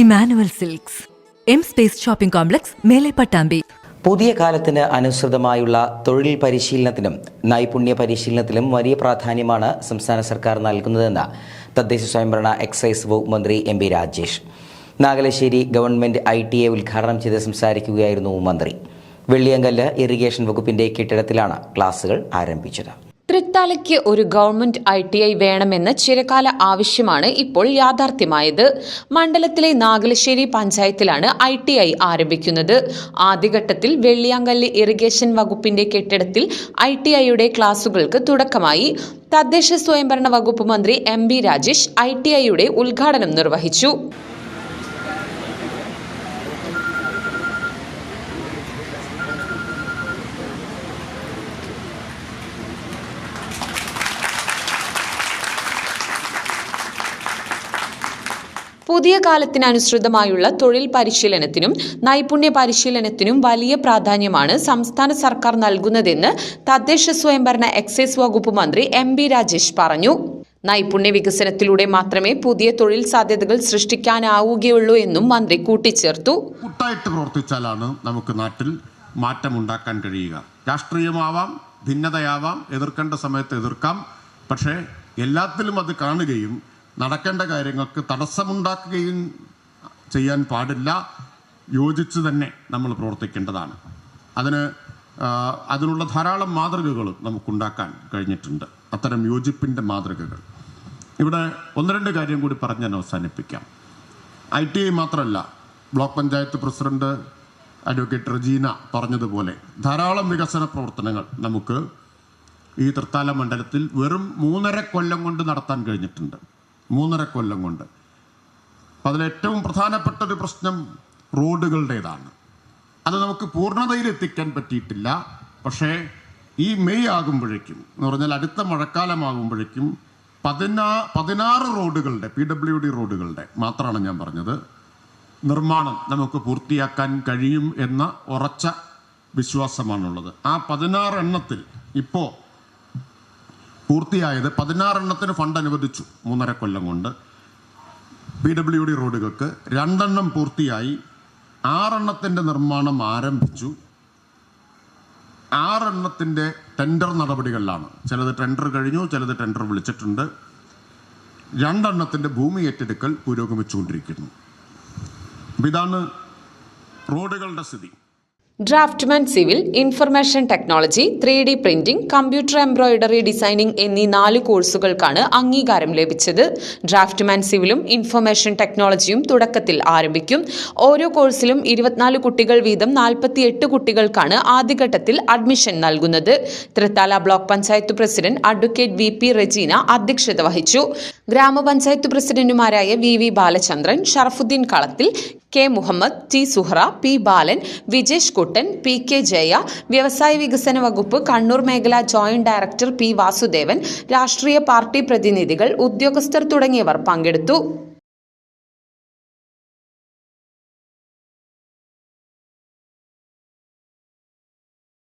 Emmanuel silks. M space shopping complex മേലെ പട്ടാമ്പി പുതിയ കാലത്തിന് അനുസൃതമായുള്ള തൊഴിൽ പരിശീലനത്തിനും നൈപുണ്യ പരിശീലനത്തിലും വലിയ പ്രാധാന്യമാണ് സംസ്ഥാന സർക്കാർ നൽകുന്നതെന്ന് തദ്ദേശ സ്വയംഭരണ എക്സൈസ് വകുപ്പ് മന്ത്രി M P Rajesh. Nagalassery government I T A ഉദ്ഘാടനം ചെയ്ത് സംസാരിക്കുകയായിരുന്നു മന്ത്രി. വെള്ളിയങ്കല്ല് ഇറിഗേഷൻ വകുപ്പിന്റെ കെട്ടിടത്തിലാണ് ക്ലാസുകൾ ആരംഭിച്ചത്. തൃത്താലയ്ക്ക് ഒരു ഗവൺമെന്റ് ഐ ടി ഐ വേണമെന്ന ചിരകാല ആവശ്യമാണ് ഇപ്പോൾ യാഥാർത്ഥ്യമായത്. മണ്ഡലത്തിലെ നാഗലശ്ശേരി പഞ്ചായത്തിലാണ് ഐ ടി ഐ ആരംഭിക്കുന്നത്. ആദ്യഘട്ടത്തിൽ വെള്ളിയാങ്കല്ല് ഇറിഗേഷൻ വകുപ്പിന്റെ കെട്ടിടത്തിൽ ഐ ടി ഐയുടെ ക്ലാസുകൾക്ക് തുടക്കമായി. തദ്ദേശ സ്വയംഭരണ വകുപ്പ് മന്ത്രി M B Rajesh I T ഐയുടെ ഉദ്ഘാടനം നിർവഹിച്ചു. പുതിയ കാലത്തിനനുസൃതമായുള്ള തൊഴിൽ പരിശീലനത്തിനും നൈപുണ്യ പരിശീലനത്തിനും വലിയ പ്രാധാന്യമാണ് സംസ്ഥാന സർക്കാർ നൽകുന്നതെന്ന് തദ്ദേശ സ്വയംഭരണ എക്സൈസ് വകുപ്പ് മന്ത്രി എം ബി രാജേഷ് പറഞ്ഞു. നൈപുണ്യ വികസനത്തിലൂടെ മാത്രമേ പുതിയ തൊഴിൽ സാധ്യതകൾ സൃഷ്ടിക്കാനാവുകയുള്ളൂ എന്നും മന്ത്രി കൂട്ടിച്ചേർത്തു. കൂട്ടായിട്ട് പ്രവർത്തിച്ചാലാണ് നമുക്ക് നാട്ടിൽ മാറ്റമുണ്ടാക്കാൻ കഴിയുക. രാഷ്ട്രീയമാവാം ഭിന്നതയാവാം എതിർക്കേണ്ട സമയത്ത് എതിർക്കാം. പക്ഷേ എല്ലാത്തിലും അത് കാണുകയും നടക്കേണ്ട കാര്യങ്ങൾക്ക് തടസ്സമുണ്ടാക്കുകയും ചെയ്യാൻ പാടില്ല. യോജിച്ച് തന്നെ നമ്മൾ പ്രവർത്തിക്കേണ്ടതാണ്. അതിന് അതിനുള്ള ധാരാളം മാതൃകകൾ നമുക്കുണ്ടാക്കാൻ കഴിഞ്ഞിട്ടുണ്ട്. അത്തരം യോജിപ്പിന്റെ മാതൃകകൾ. ഇവിടെ ഒന്ന് രണ്ട് കാര്യം കൂടി പറഞ്ഞ് ഞാൻ അവസാനിപ്പിക്കാം. ഐ ടി ഐ മാത്രമല്ല block panchayat president advocate Rajeena പറഞ്ഞതുപോലെ ധാരാളം വികസന പ്രവർത്തനങ്ങൾ നമുക്ക് ഈ തൃത്താല മണ്ഡലത്തിൽ വെറും മൂന്നര കൊല്ലം കൊണ്ട് നടത്താൻ കഴിഞ്ഞിട്ടുണ്ട്. മൂന്നര കൊല്ലം കൊണ്ട്. അതിലേറ്റവും പ്രധാനപ്പെട്ട ഒരു പ്രശ്നം റോഡുകളുടേതാണ്. അത് നമുക്ക് പൂർണതയിൽ എത്തിക്കാൻ പറ്റിയിട്ടില്ല. പക്ഷേ ഈ മെയ് ആകുമ്പോഴേക്കും എന്ന് പറഞ്ഞാൽ അടുത്ത മഴക്കാലമാകുമ്പോഴേക്കും പതിനാ പതിനാറ് റോഡുകളുടെ പി ഡബ്ല്യു ഡി റോഡുകളുടെ മാത്രമാണ് ഞാൻ പറഞ്ഞത്. നിർമ്മാണം നമുക്ക് പൂർത്തിയാക്കാൻ കഴിയും എന്ന ഉറച്ച വിശ്വാസമാണുള്ളത്. ആ പതിനാറ് എണ്ണത്തിൽ ഇപ്പോൾ പൂർത്തിയായത് പതിനാറെണ്ണത്തിന് ഫണ്ട് അനുവദിച്ചു. മൂന്നര കൊല്ലം കൊണ്ട്. പി ഡബ്ല്യു ഡി റോഡുകൾക്ക് രണ്ടെണ്ണം പൂർത്തിയായി. ആറെണ്ണത്തിന്റെ നിർമ്മാണം ആരംഭിച്ചു. ആറെണ്ണത്തിന്റെ ടെൻഡർ നടപടികളിലാണ്. ചിലത് ടെൻഡർ കഴിഞ്ഞു ചിലത് ടെൻഡർ വിളിച്ചിട്ടുണ്ട്. രണ്ടെണ്ണത്തിന്റെ ഭൂമി ഏറ്റെടുക്കൽ പുരോഗമിച്ചുകൊണ്ടിരിക്കുന്നു. ഇതാണ് റോഡുകളുടെ സ്ഥിതി. Draftsman civil information technology three D printing computer embroidery designing എന്നീ നാല് കോഴ്സുകൾക്കാണ് അംഗീകാരം ലഭിച്ചത്. ഡ്രാഫ്റ്റ്മാൻ സിവിലും ഇൻഫർമേഷൻ ടെക്നോളജിയും തുടക്കത്തിൽ ആരംഭിക്കും. ഓരോ കോഴ്സിലും ഇരുപത്തിനാല് കുട്ടികൾ വീതം നാൽപ്പത്തിയെട്ട് കുട്ടികൾക്കാണ് ആദ്യഘട്ടത്തിൽ അഡ്മിഷൻ നൽകുന്നത്. Thrithala block panchayat president advocate V P Rejeena അധ്യക്ഷത വഹിച്ചു. ഗ്രാമപഞ്ചായത്ത് പ്രസിഡന്റുമാരായ V V Balachandran Sharafuddin Kalathil K Muhammad T Suhra P Balan Vijesh Kuttan P K Jaya വ്യവസായ വികസന വകുപ്പ് കണ്ണൂർ മേഖല ജോയിന്റ് ഡയറക്ടർ പി വാസുദേവൻ രാഷ്ട്രീയ പാർട്ടി പ്രതിനിധികൾ ഉദ്യോഗസ്ഥർ തുടങ്ങിയവർ പങ്കെടുത്തു.